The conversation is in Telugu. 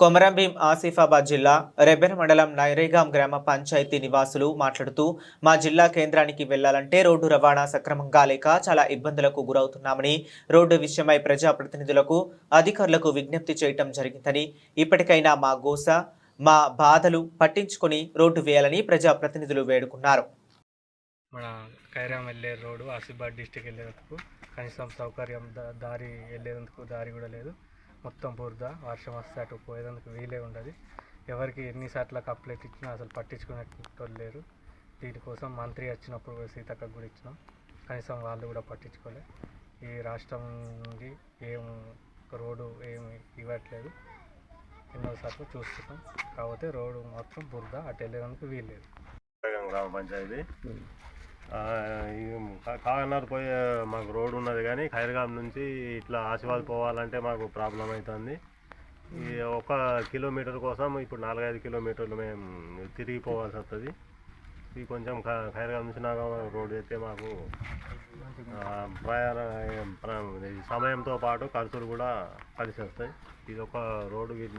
కొమరంభీం ఆసిఫాబాద్ జిల్లా రెబెన్ మండలం నైరేగాం గ్రామ పంచాయతీ నివాసులు మాట్లాడుతూ మా జిల్లా కేంద్రానికి వెళ్ళాలంటే రోడ్డు రవాణా సక్రమంగా లేక చాలా ఇబ్బందులకు గురవుతున్నామని రోడ్డు విషయమై ప్రజాప్రతినిధులకు అధికారులకు విజ్ఞప్తి చేయటం జరిగిందని ఇప్పటికైనా మా గోస మా బాధలు పట్టించుకొని రోడ్డు వేయాలని ప్రజాప్రతినిధులు వేడుకున్నారు. మన కైరాం వెళ్ళే రోడ్డు ఆసిఫాబాద్ డిస్టిక్ వెళ్ళేందుకు కనీసం సౌకర్యం దారి వెళ్ళేందుకు దారి కూడా లేదు. మొత్తం బురద వర్షం వస్తే అటు పోయేందుకు వీలే ఉండదు. ఎవరికి ఎన్నిసార్లు కంప్లైంట్ ఇచ్చినా అసలు పట్టించుకునేటోళ్ళు లేరు. దీనికోసం మంత్రి వచ్చినప్పుడు సీతక్క కూడా ఇచ్చినాం. కనీసం వాళ్ళు కూడా పట్టించుకోలే. ఈ రాష్ట్రం నుండి ఏం రోడ్డు ఏమి ఇవ్వట్లేదు. ఎన్నోసార్లు చూస్తున్నాం. కాకపోతే రోడ్డు మాత్రం బురద అటు వెళ్ళేందుకు వీల్లేదు. లేదు గ్రామ పంచాయతీ ఆ, పోయే మాకు రోడ్ ఉన్నది కానీ ఖైర్గాం నుంచి ఇట్లా ఆశీర్వాద్ పోవాలంటే మాకు ప్రాబ్లం అవుతుంది ఈ ఒక కిలోమీటర్ కోసం ఇప్పుడు నాలుగైదు కిలోమీటర్లు మేము తిరిగి పోవాల్సి వస్తుంది ఇది కొంచెం ఖైర్గాం నుంచి నాగం రోడ్ అయితే మాకు ప్రయాణ సమయంతో పాటు ఖర్చులు కూడా కలిసి వస్తాయి ఇది ఒక రోడ్డు వీటిని